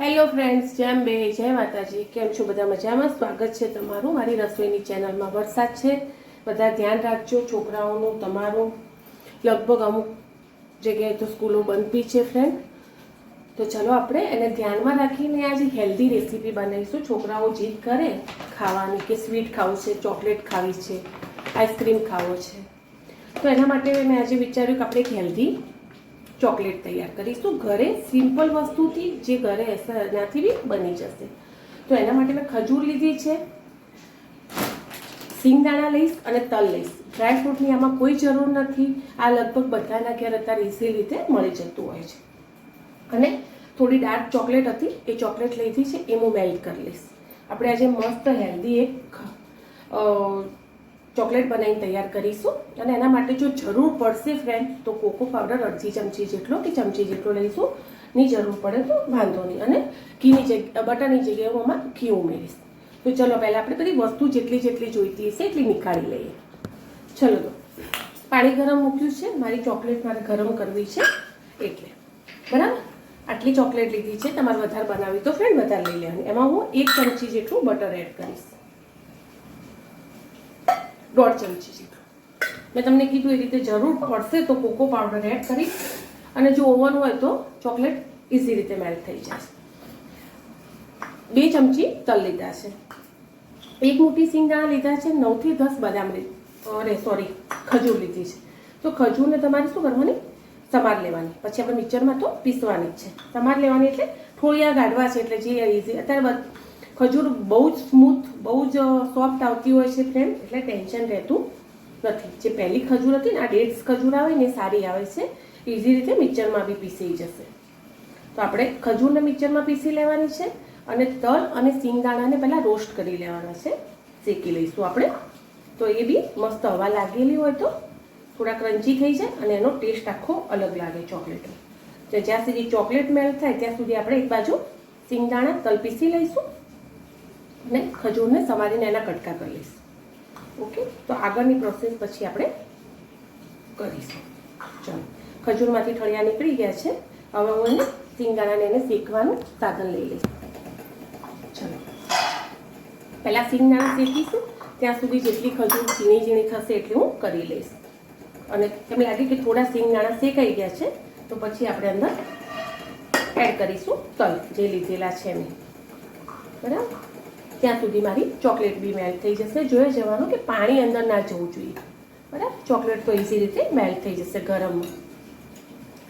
Hello friends જેમ બે જય માતાજી. કેમ છો? બધા મજામાં? સ્વાગત છે તમારું મારી રસોઈની ચેનલમાં વરસાદ છે, બધા ધ્યાન રાખજો. છોકરાઓનું, તમારું. લગભગ અમુક જગ્યાએ તો સ્કૂલો બંધ બી છે ફ્રેન્ડ તો ચલો આપણે એને ધ્યાનમાં રાખીને આજે હેલ્ધી રેસીપી બનાવીશું. છોકરાઓ જીદ કરે, ખાવાની કે સ્વીટ ખાવું છે ચોકલેટ ખાવી છે આઈસ્ક્રીમ ખાવો છે. તો એના માટે મેં આજે વિચાર્યું કે આપણે એક હેલ્ધી ચોકલેટ તૈયાર કરીશું. ઘરે સિમ્પલ વસ્તુથી જે ઘરે એનાથી બી બની જશે. તો એના માટે મેં ખજૂર લીધી છે. સિંગદાણા લઈશ અને તલ લઈશ. ડ્રાય ફ્રૂટની આમાં કોઈ જરૂર નથી. આ લગભગ બધાના ઘેર અત્યારે ઇઝી રીતે મળી જતું હોય છે. અને થોડી ડાર્ક ચોકલેટ હતી. એ ચોકલેટ લીધી છે. એ હું મેલ્ટ કરી લઈશ. આપણે આજે મસ્ત હેલ્ધી એક ચોકલેટ બનાવીને તૈયાર કરીશું. અને એના માટે જો જરૂર પડશે ફ્રેન્ડ તો કોકો પાવડર અડધી ચમચી જેટલો કે ચમચી જેટલો લઈશું. ની જરૂર પડે તો વાંધો નહીં. અને ઘીની જગ્યા બટરની જગ્યાએ હું આમાં ઘી ઉમેરીશ. તો ચલો, પહેલાં આપણે બધી વસ્તુ જેટલી જેટલી જોઈતી હશે એટલી નીકાળી લઈએ. ચલો તો, પાણી ગરમ મૂક્યું છે. મારી ચોકલેટ મારે ગરમ કરવી છે. એટલે, બરાબર? આટલી ચોકલેટ લીધી છે. તમારે વધારે બનાવી તો ફ્રેન્ડ વધારે લઈ લેવાની. એમાં હું એક ચમચી જેટલું બટર એડ કરીશ. દોઢ ચમચી જેટલું મેં તમને કીધું એ રીતે જરૂર પડશે તો કોકો પાવડર એડ કરી અને જો ઓવન હોય તો ચોકલેટ ઇઝી રીતે મેલ્ટ થઈ જશે. બે ચમચી તલ લીધા છે. એક મોટી સિંગદાણા લીધા છે નવથી દસ બદામ અરે સોરી ખજૂર લીધી છે. તો ખજૂરને તમારે શું કરવાની? સમાર લેવાની. પછી આપણે મિક્સરમાં તો પીસવાની જ છે. સમાર લેવાની એટલે થોડી ગાઢવા છે એટલે જે ઇઝી અત્યારે ખજૂર બહુ જ સ્મૂથ, બહુ જ સોફ્ટ આવતી હોય છે ફ્રેન્ડ એટલે ટેન્શન રહેતું નથી. જે પહેલી ખજૂર હતી ને, આ ડેટ્સ ખજૂર આવે ને સારી આવે છે. ઇઝી રીતે મિક્સરમાં બી પીસી જશે. તો આપણે ખજૂરને મિક્સરમાં પીસી લેવાની છે અને તલ અને સિંગદાણાને પહેલાં રોસ્ટ કરી લેવાના છે. શેકી લઈશું આપણે. તો એ બી મસ્ત હવા લાગેલી હોય તો થોડા ક્રન્ચી થઈ જાય અને એનો ટેસ્ટ આખો અલગ લાગે ચોકલેટનો જ્યાં સુધી ચોકલેટ મેલ્ટ થાય, ત્યાં સુધી આપણે એક બાજુ સિંગદાણા તલ પીસી લઈશું. અને ખજૂરને સમારીને એના કટકા કરી લઈશ. ઓકે? તો આગળની પ્રોસેસ પછી આપણે કરીશું. ચાલો. ખજૂરમાંથી ઠળિયા નીકળી ગયા છે. હવે હું એને સિંગદાણાને એને શેકવાનું સાધન લઈ લઈશ. ચલો. પહેલાં સિંગદાણા શેકીશું. ત્યાં સુધી જેટલી ખજૂર ઝીણી ઝીણી થશે એટલી હું કરી લઈશ. અને એમ લાગે કે થોડા સિંગદાણા શેકાઈ ગયા છે, તો પછી આપણે અંદર એડ કરીશું તલ જે લીધેલા છે મેં બરાબર? ત્યાં સુધી મારી ચોકલેટ બી મેલ્ટ થઈ જશે. જોઈ જવાનું કે પાણી અંદર ના જવું જોઈએ. બરાબર? ચોકલેટ તો ઇઝી રીતે મેલ્ટ થઈ જશે ગરમમાં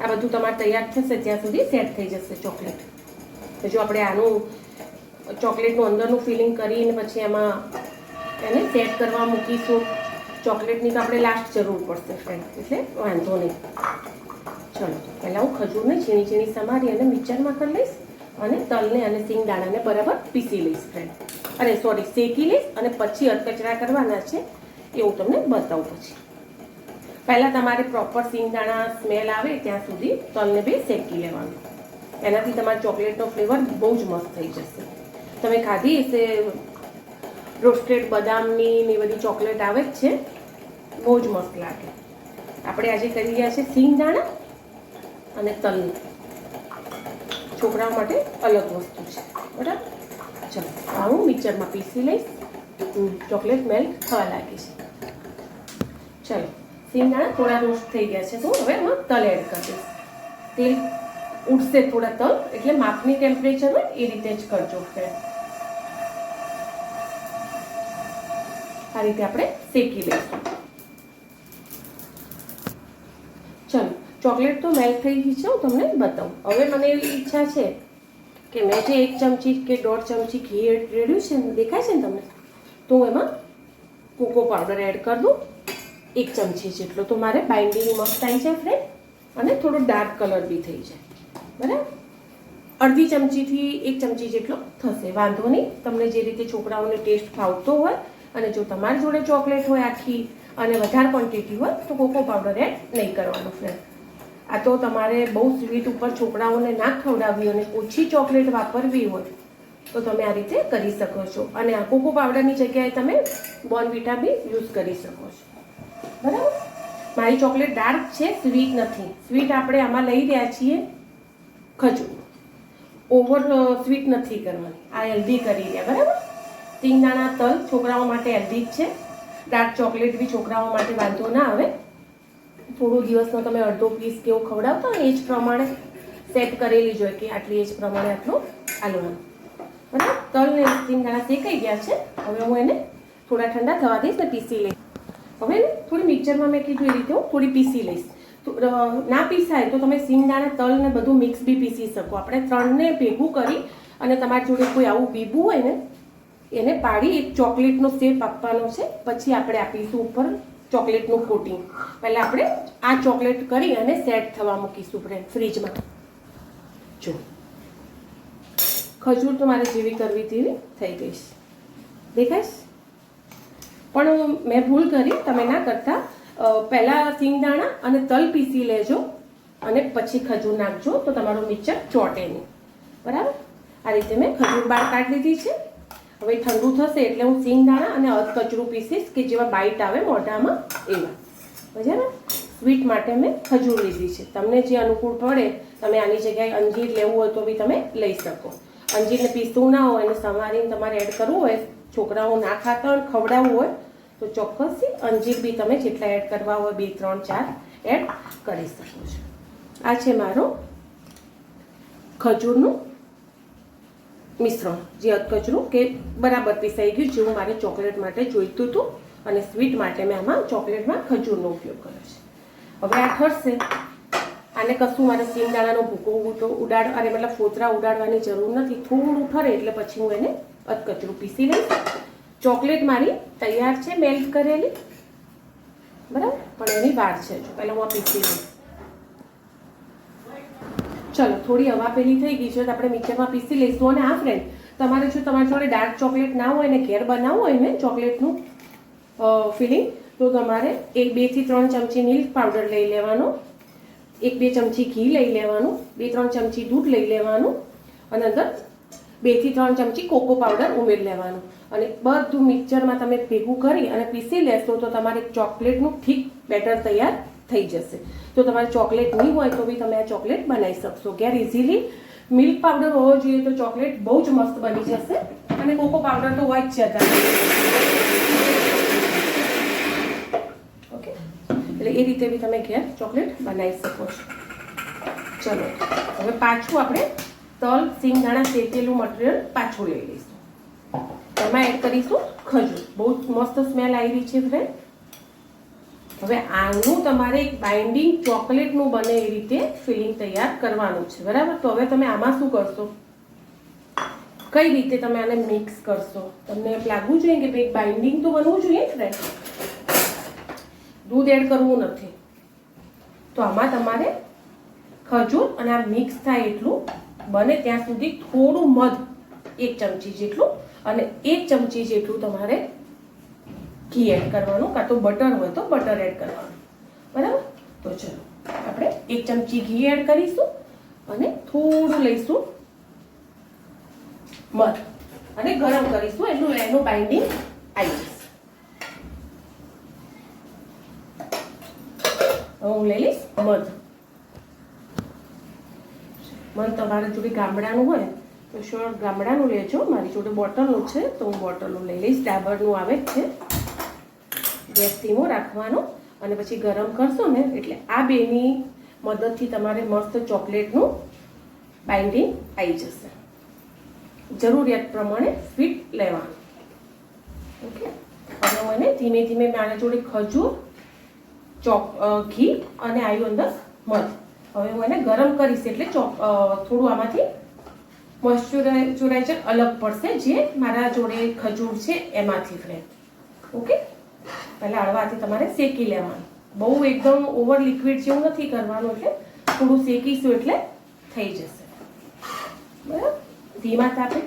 આ બધું તમારે તૈયાર થશે ત્યાં સુધી સેટ થઈ જશે ચોકલેટ. તો જો આપણે આનું ચોકલેટનું અંદરનું ફિલિંગ કરીને પછી એમાં એને સેટ કરવા મૂકીશું. ચોકલેટની તો આપણે લાસ્ટ જરૂર પડશે ફ્રેન્ડ એટલે વાંધો નહીં. ચલો, પહેલાં હું ખજૂરને ઝીણી ઝીણી સમારી અને મિક્સરમાં કરી લઈશ. અને તલને અને સિંગદાણાને બરાબર પીસી લઈશ ફ્રેન્ડ અરે સોરી શેકી લઈશ અને પછી અધકચરા કરવાના છે, એ હું તમને બતાવું પછી. પહેલાં તમારે પ્રોપર સિંગદાણા સ્મેલ આવે ત્યાં સુધી તલને બી શેકી લેવાનું. એનાથી તમારા ચોકલેટનો ફ્લેવર બહુ જ મસ્ત થઈ જશે. તમે ખાધી હશે? રોસ્ટેડ બદામની ને બધી ચોકલેટ આવે જ છે. બહુ જ મસ્ત લાગે. આપણે આજે કરી રહ્યા છે સિંગદાણા અને તલની. છોકરાઓ માટે અલગ વસ્તુ છે. બરાબર? ચાલો આ હું મિક્સરમાં પીસી લઈશ. ચોકલેટ મેલ્ટ થવા લાગી છે ચલો સિંગદાણા થોડા રોસ્ટ થઈ ગયા છે. તો હવે એમાં તલ એડ કરી દઈશ. તેલ ઉઠશે થોડા તલ, એટલે માપની ટેમ્પરેચર હોય એ રીતે જ કરજો ફ્રેન્ડ. આ રીતે આપણે શેકી લઈશું ચલો ચોકલેટ તો મેલ્ટ થઈ ગઈ છે, હું તમને બતાવું. હવે મને એવી ઈચ્છા છે કે મેં જે એક ચમચી કે દોઢ ચમચી ઘી રેડ્યું છે દેખાય છે ને તમને? તો એમાં કોકો પાવડર એડ કરી દઉં, એક ચમચી જેટલો. તો મારે બાઇન્ડિંગ મસ્ત આવી જાય ફ્રેન્ડ અને થોડો ડાર્ક કલર બી થઈ જાય. બરાબર? અડધી ચમચીથી એક ચમચી જેટલો થશે. વાંધો નહીં. તમને જે રીતે છોકરાઓને ટેસ્ટ ફાવતો હોય અને જો તમારી જોડે ચોકલેટ હોય આખી અને વધારે ક્વોન્ટિટી હોય, તો કોકો પાવડર એડ નહીં કરવાનો ફ્રેન્ડ આ તો તમારે બહુ સ્વીટ ઉપર છોકરાઓને ના ખવડાવવી અને ઓછી ચોકલેટ વાપરવી હોય, તો તમે આ રીતે કરી શકો છો. અને આ કોકો પાવડરની જગ્યાએ તમે બોર્નવિટા બી યુઝ કરી શકો છો. બરાબર? મારી ચોકલેટ ડાર્ક છે, સ્વીટ નથી. સ્વીટ આપણે આમાં લઈ રહ્યા છીએ ખજૂર. ઓવર સ્વીટ નથી કરવાની. આ હેલ્ધી કરી રહ્યા, બરાબર? સિંગદાણા તલ છોકરાઓ માટે હેલ્ધી જ છે. ડાર્ક ચોકલેટ બી છોકરાઓ માટે વાંધો ના આવે. થોડું દિવસનો તમે અડધો પીસ કેવો ખવડાવતા હોય એ જ પ્રમાણે સેટ કરેલી જોઈએ કે આટલી એજ પ્રમાણે આટલું આલુવાનું બરાબર? તલ ને સિંગદાણા શેકાઈ ગયા છે. હવે હું એને થોડા ઠંડા થવા દઈશ ને પીસી લઈશ. હવે થોડી મિક્સરમાં મેં કીધું એ રીતે હું, થોડી પીસી લઈશ. ના પીસાય તો તમે સિંગદાણા તલ ને બધું મિક્સ બી પીસી શકો. આપણે ત્રણને ભેગું કરી અને તમારી જોડે કોઈ આવું બીબું હોય ને, એને પાડી, એક ચોકલેટનો શેપ આપવાનો છે. પછી આપણે આપીશું ઉપર ચોકલેટનું કોટિંગ. પહેલાં આપણે આ ચોકલેટ કરી અને સેટ થવા મૂકીશું ફ્રેન્ડ ફ્રીજમાં. જો. ખજૂર તો મારે જેવી કરવી તેવી થઈ ગઈ છે દેખાઈશ? પણ મેં ભૂલ કરી, તમે ના કરતા. પહેલાં સિંગદાણા અને તલ પીસી લેજો અને પછી ખજૂર નાખજો તો તમારું મિક્સર ચોટે નહીં. બરાબર? આ રીતે મેં ખજૂર બહાર કાઢી દીધી છે. હવે ઠંડુ થશે એટલે હું સિંગદાણા અને અધકચરું પીસીસ કે જેવા બાઇટ આવે મોઢામાં એવા. બરાબર? સ્વીટ માટે મેં ખજૂર લીધી છે. તમને જે અનુકૂળ પડે, તમે આની જગ્યાએ અંજીર લેવું હોય તો બી તમે લઈ શકો. અંજીરને પીસવું ના હોય અને સમારીને તમારે એડ કરવું હોય, છોકરાઓ ના ખાતા હોય, ખવડાવવું હોય, તો ચોક્કસથી અંજીર બી તમે જેટલા એડ કરવા હોય, બે, ત્રણ, ચાર એડ કરી શકો છો. આ છે મારો ખજૂરનું મિશ્રણ, જે અધકચરું કે બરાબર પીસાઈ ગયું જેવું મારે ચોકલેટ માટે જોઈતું હતું અને સ્વીટ માટે મેં આમાં ચોકલેટમાં ખજૂરનો ઉપયોગ કર્યો છે. હવે આ ઠરશે આને કશું મારે સિંગદાણાનો ભૂકો ઉડો ઉડાડ અરે મતલબ ફોતરા ઉડાડવાની જરૂર નથી. થોડું ઠરે એટલે પછી હું એને અધકચરું પીસી લઈશ. ચોકલેટ મારી તૈયાર છે, મેલ્ટ કરેલી. બરાબર? પણ એની વાર છે જો, પહેલાં હું આ પીસી લઈશ. ચલો, થોડી હવા પેલી થઈ ગઈ છે તો આપણે મિક્સરમાં પીસી લઈશું અને આ ફ્રેન્ડ તમારે જો તમારી જોડે ડાર્ક ચોકલેટ ના હોય ને ઘેર બનાવવું હોય ને ચોકલેટનું ફિલિંગ તો તમારે એક બેથી ત્રણ ચમચી મિલ્ક પાવડર લઈ લેવાનો, એક, બે ચમચી ઘી લઈ લેવાનું, બે, ત્રણ ચમચી દૂધ લઈ લેવાનું, અને અંદર બેથી ત્રણ ચમચી કોકો પાવડર ઉમેરી લેવાનું. અને બધું મિક્સરમાં તમે ભેગું કરી અને પીસી લેશો તો તમારે ચોકલેટનું ઠીક બેટર તૈયાર થઈ જશે. તો તમારે ચોકલેટ નહીં હોય તો બી તમે આ ચોકલેટ બનાવી શકશો. ઘેર ઇઝીલી મિલ્ક પાવડર હોવો જોઈએ તો ચોકલેટ બહુ જ મસ્ત બની જશે. અને કોકો પાવડર તો હોય જ છે ઓકે એટલે એ રીતે બી તમે ઘેર ચોકલેટ બનાવી શકો છો. ચલો. હવે પાછું આપણે તલ સિંગદાણા શેકેલું મટીરિયલ પાછું લઈ લઈશું. એમાં એડ કરીશું ખજૂર. બહુ મસ્ત સ્મેલ આવી છે ફ્રેન્ડ હવે આનું તમારે એક બાઇન્ડિંગ ચોકલેટનું બને એ રીતે ફિલિંગ તૈયાર કરવાનું છે. બરાબર? તો હવે તમે આમાં શું કરશો? કઈ રીતે તમે આને મિક્સ કરશો? તમને લાગવું જોઈએ કે ભાઈ બાઇન્ડિંગ તો બનવું જોઈએ ને દૂધ એડ કરવું નથી. તો આમાં તમારે ખજૂર અને આ મિક્સ થાય એટલું બને ત્યાં સુધી થોડું મધ એક ચમચી જેટલું અને એક ચમચી જેટલું તમારે ઘી એડ કરવાનું? કાં તો બટર હોય તો બટર એડ કરવાનું. બરાબર? તો ચલો, આપણે એક ચમચી ઘી એડ કરીશું અને થોડું લઈશું મધ. અને ગરમ કરીશું એટલું એનું બાઇન્ડિંગ આવી જશે. હું લઈ લઈશ મધ. મન તમારા જોડે ગામડાનું હોય, તો શ્યોર ગામડાનું લેજો. મારી જોડે બોટલનું છે, તો હું બોટલનું લઈ લઈશ. ડાબરનું આવે જ છે. ગેસ રાખવાનો અને પછી ગરમ કરશો ને એટલે આ બેની મદદથી તમારે મસ્ત ચોકલેટનું બાઇન્ડિંગ આવી જશે. જરૂરિયાત પ્રમાણે સ્વીટ લેવાનું. ઓકે હવે હું ધીમે ધીમે મારા જોડે ખજૂર, ચોક ઘી અને આવ્યું અંદર મધ. હવે હું એને ગરમ કરીશ એટલે ચોક થોડું આમાંથી મોઇશ્ચરાઇઝર અલગ પડશે જે મારા જોડે ખજૂર છે એમાંથી ફ્રેન્ડ ઓકે પહેલાં હળવાથી તમારે શેકી લેવાનું. બહુ એકદમ ઓવર લિક્વિડ જેવું નથી કરવાનું એટલે થોડું શેકીશું એટલે થઈ જશે. બરાબર? ધીમા તાપે.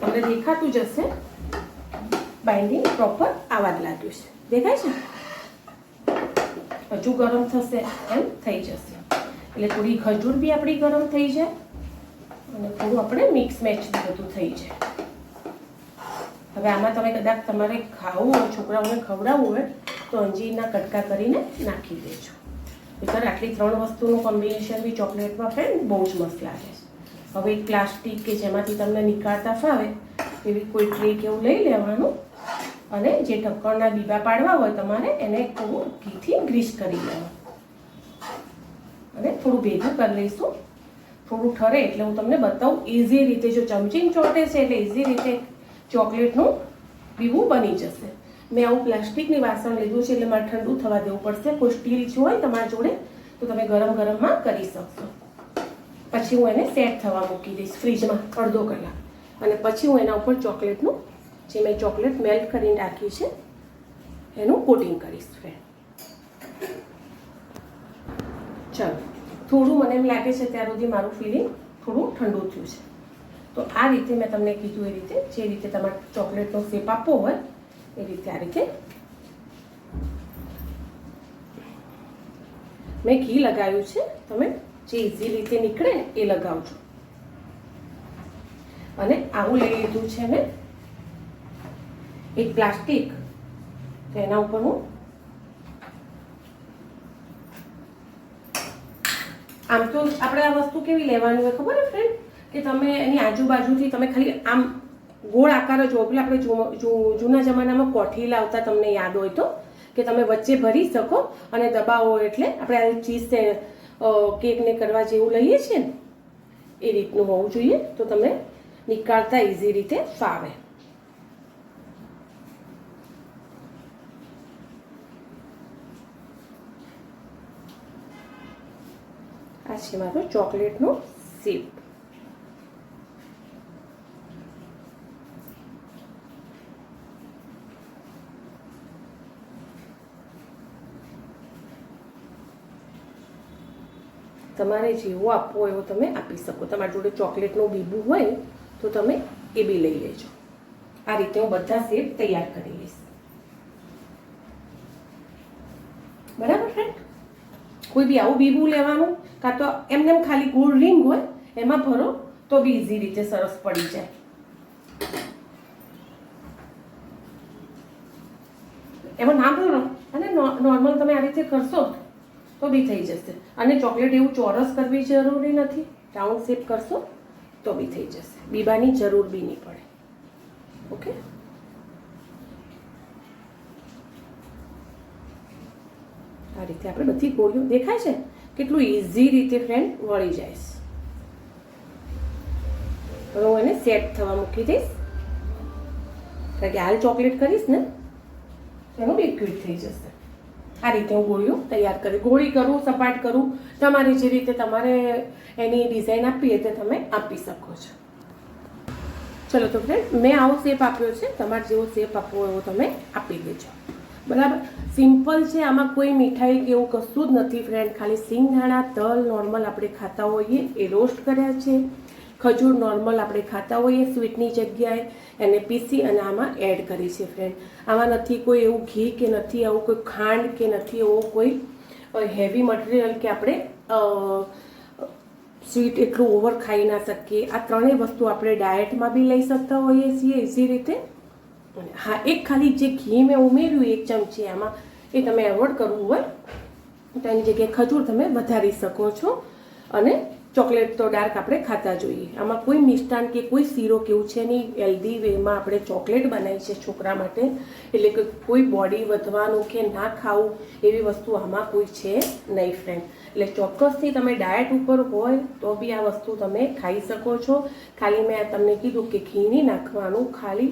તમને દેખાતું જશે બાઇન્ડિંગ પ્રોપર આવા જ લાગ્યું છે. દેખાય છે? હજુ ગરમ થશે એમ થઈ જશે. એટલે થોડી ખજૂર બી આપણી ગરમ થઈ જાય. અને થોડું આપણે મિક્સ મેચ બધું થઈ જાય. હવે આમાં તમે કદાચ તમારે ખાવું હોય, છોકરાઓને ખવડાવવું હોય, તો અંજીરના કટકા કરીને નાખી દેજો. નહીંતર આટલી ત્રણ વસ્તુનું કોમ્બિનેશન બી ચોકલેટમાં ફ્રેન્ડ બહુ જ મસ્ત લાગે છે. હવે એક પ્લાસ્ટિક કે જેમાંથી તમને નીકાળતા ફાવે, એવી કોઈ ટ્રે કે એવું લઈ લેવાનું અને જે ઢક્કણના બીબા પાડવા હોય તમારે એને ઘીથી ગ્રીસ કરી લેવાનું. અને થોડું ભેગું કરી લઈશું. થોડું ઠરે એટલે હું તમને બતાવું ઇઝી રીતે જો ચમચીને ચોટે છે એટલે ઇઝી રીતે ચોકલેટનું પીવું બની જશે. મેં આવું પ્લાસ્ટિકની વાસણ લીધું છે એટલે મારે ઠંડુ થવા દેવું પડશે. કોઈ સ્ટીલ હોય તમારા જોડે, તો તમે ગરમ ગરમમાં કરી શકશો. પછી હું એને સેટ થવા મૂકી દઈશ ફ્રીજમાં અડધો કલાક. અને પછી હું એના ઉપર ચોકલેટનું, જે મેં ચોકલેટ મેલ્ટ કરીને રાખી છે, એનું કોટિંગ કરીશ ફ્રેન્ડ. ચાલો. થોડું મને એમ લાગે છે ત્યાર સુધી મારું ફિલિંગ થોડું ઠંડુ થયું છે. તો આ રીતે મેં તમને કીધું એ રીતે, જે રીતે તમારે ચોકલેટનો શેપ આપવો હોય, એ રીતે આ રીતે. મેં ઘી લગાવ્યું છે, તમે જે ઇઝી રીતે નીકળે એ લગાવજો. અને આવું લઈ લીધું છે મેં એક પ્લાસ્ટિક, તો એના ઉપર હું આમ તો આપણે આ વસ્તુ કેવી લેવાની હોય ખબર છે ફ્રેન્ડ કે તમે એની આજુબાજુથી તમે ખાલી આમ ગોળ આકાર જ હોય આપણે જૂના જમાનામાં કોઠી લાવતા તમને યાદ હોય તો, કે તમે વચ્ચે ભરી શકો અને દબાવો એટલે આપણે આ ચીઝ કેકને કરવા જેવું લઈએ છીએ ને, એ રીતનું હોવું જોઈએ. તો તમે નીકાળતા ઇઝી રીતે ફાવે. આ છે મારો ચોકલેટનો સીપ તમારે જેવો આપવો એવો તમે આપી શકો. તમારી જોડે ચોકલેટનું બીબું હોય તો તમે એ બી લઈ લેજો. આ રીતે હું બધા સેપ તૈયાર કરી લઈશ. બરાબર ફ્રેન્ડ કોઈ બી આવું બીબું લેવાનું કાં તો એમને એમ ખાલી ગોળ રિંગ હોય, એમાં ભરો તો બી ઇઝી રીતે સરસ પડી જાય. એમાં ના ભરો અને નોર્મલ તમે આ રીતે કરશો તો બી થઈ જશે. અને ચોકલેટ એવું ચોરસ કરવી જરૂરી નથી. રાઉન્ડ શેપ કરશો, તો બી થઈ જશે. બીબાની જરૂર બી નહીં પડે. ઓકે? આ રીતે આપણે બધી ગોળીઓ દેખાય છે? કેટલું ઇઝી રીતે ફ્રેન્ડ વળી જાય હવે હું એને સેટ થવા મૂકી દઈશ. કારણ કે હાલ ચોકલેટ કરીશ ને, એનું લિક્વિડ થઈ જશે. આ રીતે હું ગોળીઓ તૈયાર કરી, ગોળી કરું, સપાટ કરું. તમારી જે રીતે તમારે એની ડિઝાઇન આપવી તે તમે આપી શકો છો. ચલો તો ફ્રેન્ડ મેં આવો શેપ આપ્યો છે, તમારે જેવો શેપ આપવો એવો તમે આપી દેજો. બરાબર? સિમ્પલ છે, આમાં કોઈ મીઠાઈ કે એવું કશું જ નથી ફ્રેન્ડ ખાલી સિંગદાણા, તલ નોર્મલ આપણે ખાતા હોઈએ, એ રોસ્ટ કર્યા છે. ખજૂર નોર્મલ આપણે ખાતા હોઈએ સ્વીટની જગ્યાએ એને પીસી અને આમાં એડ કરી છે ફ્રેન્ડ આમાં નથી કોઈ એવું ઘી કે નથી આવું કોઈ ખાંડ કે નથી એવો કોઈ હેવી મટીરિયલ કે આપણે સ્વીટ એટલું ઓવર ખાઈ ના શકીએ. આ ત્રણેય વસ્તુ આપણે ડાયટમાં બી લઈ શકતા હોઈએ છીએ ઇઝી રીતે. હા, એક ખાલી જે ઘી મેં ઉમેર્યું, એક ચમચી આમાં, એ તમે એવોર્ડ કરવું હોય, તો એની જગ્યાએ ખજૂર તમે વધારી શકો છો. અને ચોકલેટ તો ડાર્ક આપણે ખાતા જોઈએ. આમાં કોઈ મિષ્ટાન કે કોઈ શીરો કેવું છે નહીં હેલ્ધી વેમાં આપણે ચોકલેટ બનાવી છે છોકરા માટે. એટલે કે કોઈ બોડી વધવાનું કે ના ખાવું, એવી વસ્તુ આમાં કોઈ છે નહીં ફ્રેન્ડ એટલે ચોક્કસથી તમે ડાયટ ઉપર હોય તો બી આ વસ્તુ તમે ખાઈ શકો છો. ખાલી મેં તમને કીધું કે ઘી નાખવાનું ખાલી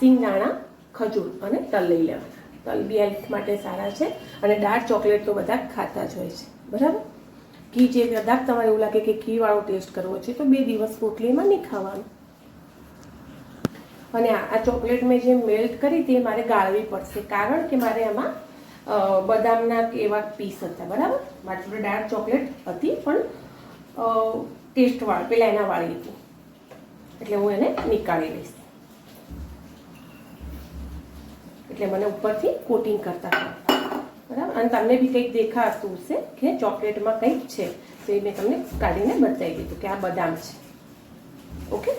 સિંગદાણા ખજૂર અને તલ લઈ લેવાના. તલ બી હેલ્થ માટે સારા છે અને ડાર્ક ચોકલેટ તો બધા ખાતા જ હોય છે. બરાબર? ઘી જે કદાચ તમારે એવું લાગે કે ઘીવાળો ટેસ્ટ કરવો છે, તો બે દિવસ રોટલીમાં નહીં ખાવાનું. અને આ ચોકલેટ મેં જે મેલ્ટ કરી તે મારે ગાળવી પડશે, કારણ કે મારે એમાં બદામના એવા પીસ હતા, બરાબર? મારી જોડે ડાર્ક ચોકલેટ હતી, પણ ટેસ્ટવાળી પેલા એના વાળી હતી. એટલે હું એને નીકાળી લઈશ. એટલે મને ઉપરથી કોટિંગ કરતા હતા બરાબર? અને તમને બી કંઈક દેખાતું હશે કે ચોકલેટમાં કંઈક છે. તો એ મેં તમને કાઢીને બતાવી દીધું કે આ બદામ છે. ઓકે?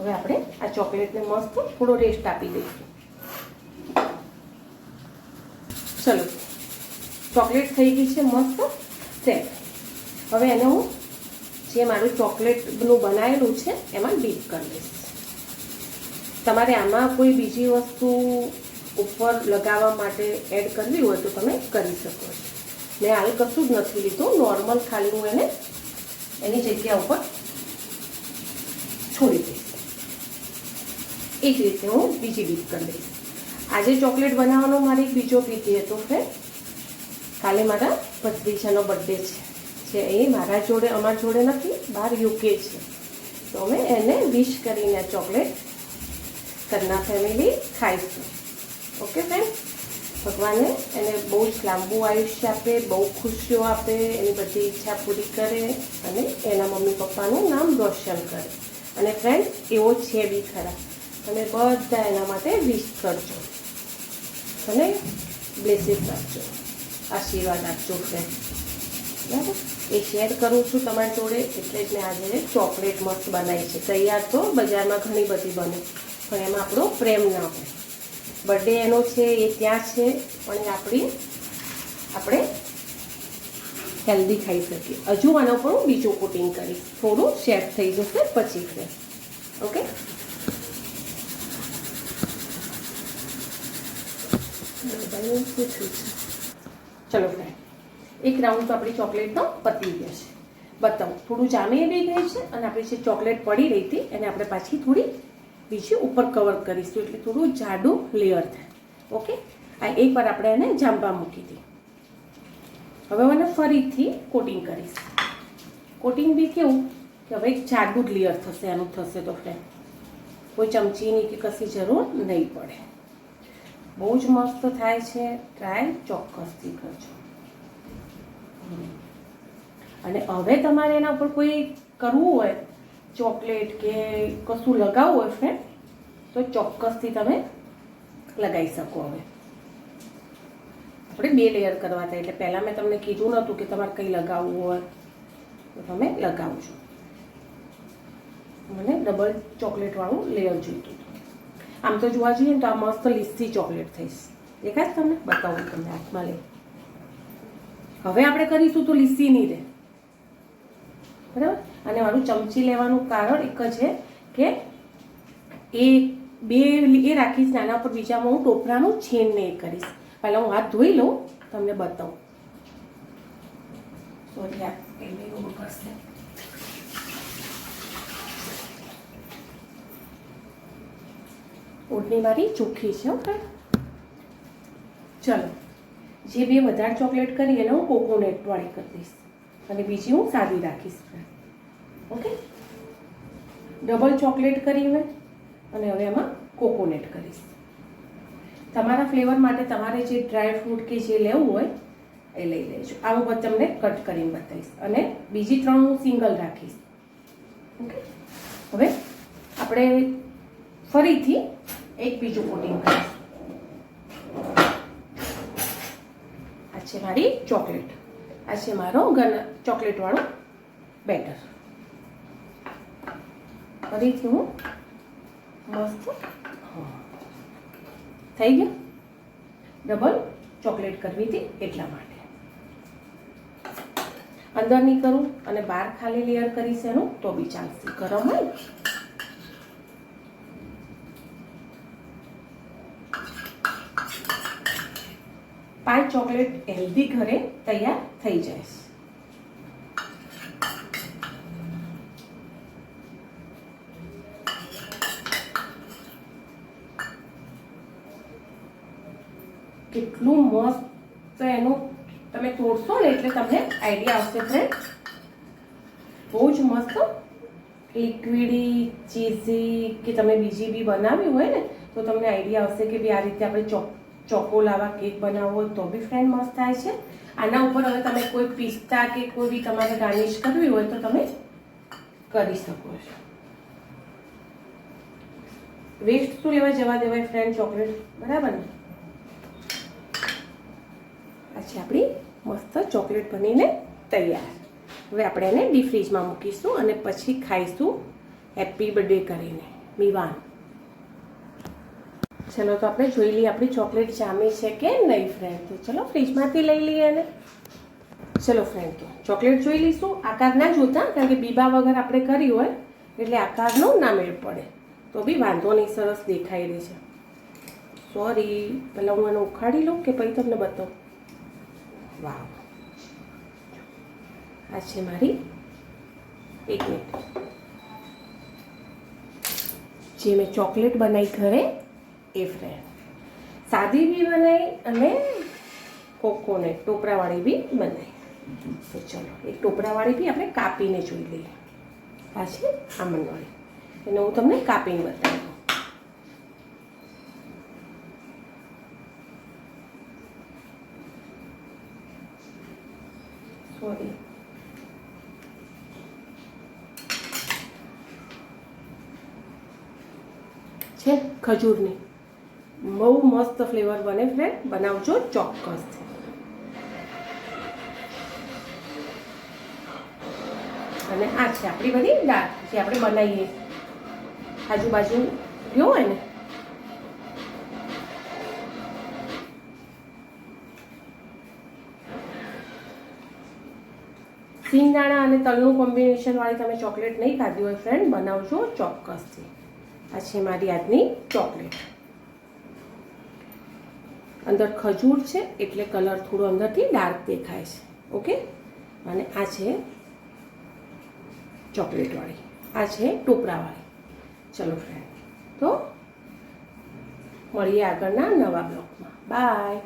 હવે આપણે આ ચોકલેટને મસ્ત થોડો રેસ્ટ આપી દઈશું. ચલો. ચોકલેટ થઈ ગઈ છે મસ્ત. સેટ હવે એને હું જે મારું ચોકલેટનું બનાવેલું છે, એમાં ડીપ કરી દઈશ. તમારે આમાં કોઈ બીજી વસ્તુ ઉપર લગાવવા માટે એડ કરવી હોય તો તમે કરી શકો છો. મેં હાલ કશું જ નથી લીધું. નોર્મલ ખાલી હું એને એની જગ્યા ઉપર છોડી દઈશ. એ જ રીતે હું બીજી ડીપ કરી દઈશ. આજે ચોકલેટ બનાવવાનો મારે બીજો પીધી હતો કે કાલે મારા ભત્રીજાનો બર્થડે છે. જે એ મારા જોડે, અમારા જોડે નથી, બહાર યુકે છે. તો અમે એને વિશ કરીને ચોકલેટ કરના ફેમિલી ખાઈશું. Okay friend? ભગવાને એને બહુ જ લાંબુ આયુષ્ય આપે, બહુ ખુશીઓ આપે, એની બધી ઈચ્છા પૂરી કરે અને એના મમ્મી પપ્પાનું નામ રોશન કરે. અને ફ્રેન્ડ, એવો છે બી ખરા. તમે બધા એના માટે વિશ કરજો. અને બ્લેસિંગ આપજો. આશીર્વાદ આપજો ફ્રેન્ડ. બરાબર? એ શેર કરું છું તમારી જોડે એટલે જ મેં આજે ચોકલેટ મસ્ત બનાવી છે. તૈયાર તો બજારમાં ઘણી બધી બને, પણ એમાં આપણો પ્રેમ ના હોય. બર્થડે એનો છે એ ત્યાં છે પણ એ આપણી આપણે હેલ્ધી ખાઈ શકીએ. હજુ આના પણ હું બીજું કોટિંગ કરીશ. થોડું શેફ થઈ જશે પછી ઓકે? ચલો ફ્રેન્ડ એક રાઉન્ડ તો આપણી ચોકલેટનો પતી ગયા છે. બતાવું. થોડું જામી બી ગઈ છે અને આપણી જે ચોકલેટ પડી રહી હતી એને આપણે પાછી થોડી બીજી ઉપર કવર કરીશું, એટલે થોડું જાડું લેયર થાય. ઓકે આ એકવાર આપણે એને જાંબા મૂકી હતી હવે મને ફરીથી કોટિંગ કરીશ. કોટિંગ બી કેવું કે હવે એક જાડું જ લેયર થશે એનું થશે તો ફ્રેન્ડ કોઈ ચમચીની કે કશી જરૂર નહીં પડે. બહુ જ મસ્ત થાય છે. ટ્રાય ચોક્કસથી કરજો. અને હવે તમારે એના ઉપર કોઈ કરવું હોય ચોકલેટ કે કશું લગાવવું હોય ફ્રેન્ડ તો ચોક્કસથી તમે લગાવી શકો હવે. આપણે બે લેયર કરવા હતા એટલે પહેલાં મેં તમને કીધું નહોતું કે તમારે કંઈ લગાવવું હોય, તો તમે લગાવજો. મને ડબલ ચોકલેટવાળું લેયર જોઈતું હતું. આમ તો જોવા જઈએ ને તો આ મસ્ત લીસી ચોકલેટ થઈશ. દેખાય તમને? બતાવું તમને હાથમાં લઈ હવે આપણે કરીશું તો લીસી નહીં રહે. બરાબર? અને મારું ચમચી લેવાનું કારણ એક જ છે કે એ બે એ રાખીશ નાના પર બીજામાં હું ટોપરાનું છેન ને એ કરીશ. પહેલાં હું હાથ ધોઈ લઉં, તમને બતાવું. ઓઢણી મારી ચોખ્ખી છે ઓકે ચલો, જે બે વધારે ચોકલેટ કરી એને હું કોકોનટ વાળી કરી દઈશ. અને બીજી હું સાદી રાખીશ ઓકે? ડબલ ચોકલેટ કરી હવે અને હવે એમાં કોકોનેટ કરીશ. તમારા ફ્લેવર માટે તમારે જે ડ્રાય ફ્રૂટ કે જે લેવું હોય એ લઈ લેજો. આ હું તમને કટ કરીને બતાવીશ. અને બીજી ત્રણ હું સિંગલ રાખીશ. ઓકે? હવે આપણે ફરીથી એક બીજું કોટિંગ કરીશું. આ છે મારી ચોકલેટ. આ છે મારો ગન ચોકલેટવાળો બેટર. ફરીથી હું મસ્ત થઈ ગયું? ડબલ ચોકલેટ કરવી હતી એટલા માટે. અંદર નહીં કરું અને બહાર ખાલી લેયર કરીશ એનું, તો બી ચાલશે. ગરમ હોય? પાંચ ચોકલેટ હેલ્ધી ઘરે તૈયાર થઈ જાય કેટલું મસ્ત એનું. તમે તોડશો ને એટલે તમને આઈડિયા આવશે ફ્રેન્ડ બહુ જ મસ્ત. લિક્વિડી ચીઝી કે તમે બીજી બી બનાવી હોય ને, તો તમને આઈડિયા આવશે કે બી આ રીતે આપણે ચોક ચોકો લાવા કેક બનાવવો તો બી ફ્રેન્ડ મસ્ત થાય છે. આના ઉપર હવે તમે કોઈ પિસ્તા કે કોઈ બી તમારે ગાર્નિશ કરવી હોય તો તમે કરી શકો છો. વેસ્ટ શું લેવા જવા દેવાય ફ્રેન્ડ ચોકલેટ? બરાબર ને? આ છે આપણી મસ્ત ચોકલેટ બનીને તૈયાર. હવે આપણે એને ડીપ ફ્રીજમાં મૂકીશું અને પછી ખાઈશું હેપી બર્થડે કરીને. મીવાન. ચલો, તો આપણે જોઈ લઈએ આપણી ચોકલેટ જામી છે કે નહીં ફ્રેન્ડ તો ચલો, ફ્રીજમાંથી લઈ લઈએ એને. ચલો ફ્રેન્ડ તો ચોકલેટ જોઈ લઈશું. આકાર ના જોતા કારણ કે બીબા વગર આપણે કરી હોય, એટલે આકારનો ના મેળ પડે. તો બી વાંધો નહીં, સરસ દેખાઈ રહી છે. સોરી પહેલાં હું એને ઉખાડી લઉં કે પછી તમને બતાવું? વાવ. આ છે મારી એક મિનિટ. જે મેં ચોકલેટ બનાવી ઘરે, એ ફ્રેન્ડ સાદી બી બનાવી અને કોકોને ટોપરાવાળી બી બનાવી તો ચલો, એક ટોપરાવાળી બી આપણે કાપીને જોઈ લઈએ. આ છે આમંડવાળી એને હું તમને કાપીને બતાવી દઉં સોરી છે ખજૂરની. બહુ મસ્ત ફ્લેવર બને ફ્રેન્ડ બનાવજો ચોક્કસ. અને આ છે આપણી બધી દાળ જે આપણે બનાવીએ. આજુબાજુ ગયો હોય ને સિંગદાણા અને તલનું કોમ્બિનેશન વાળી તમે ચોકલેટ નહીં ખાધી હોય ફ્રેન્ડ બનાવજો ચોક્કસથી. આ છે મારી આજની ચોકલેટ. અંદર ખજૂર છે, એટલે કલર થોડો અંદરથી ડાર્ક દેખાય છે, ઓકે? અને આ છે ચોકલેટવાળી, આ છે ટોપરાવાળી. ચલો ફ્રેન્ડ તો મળીએ આગળના નવા બ્લોગમાં બાય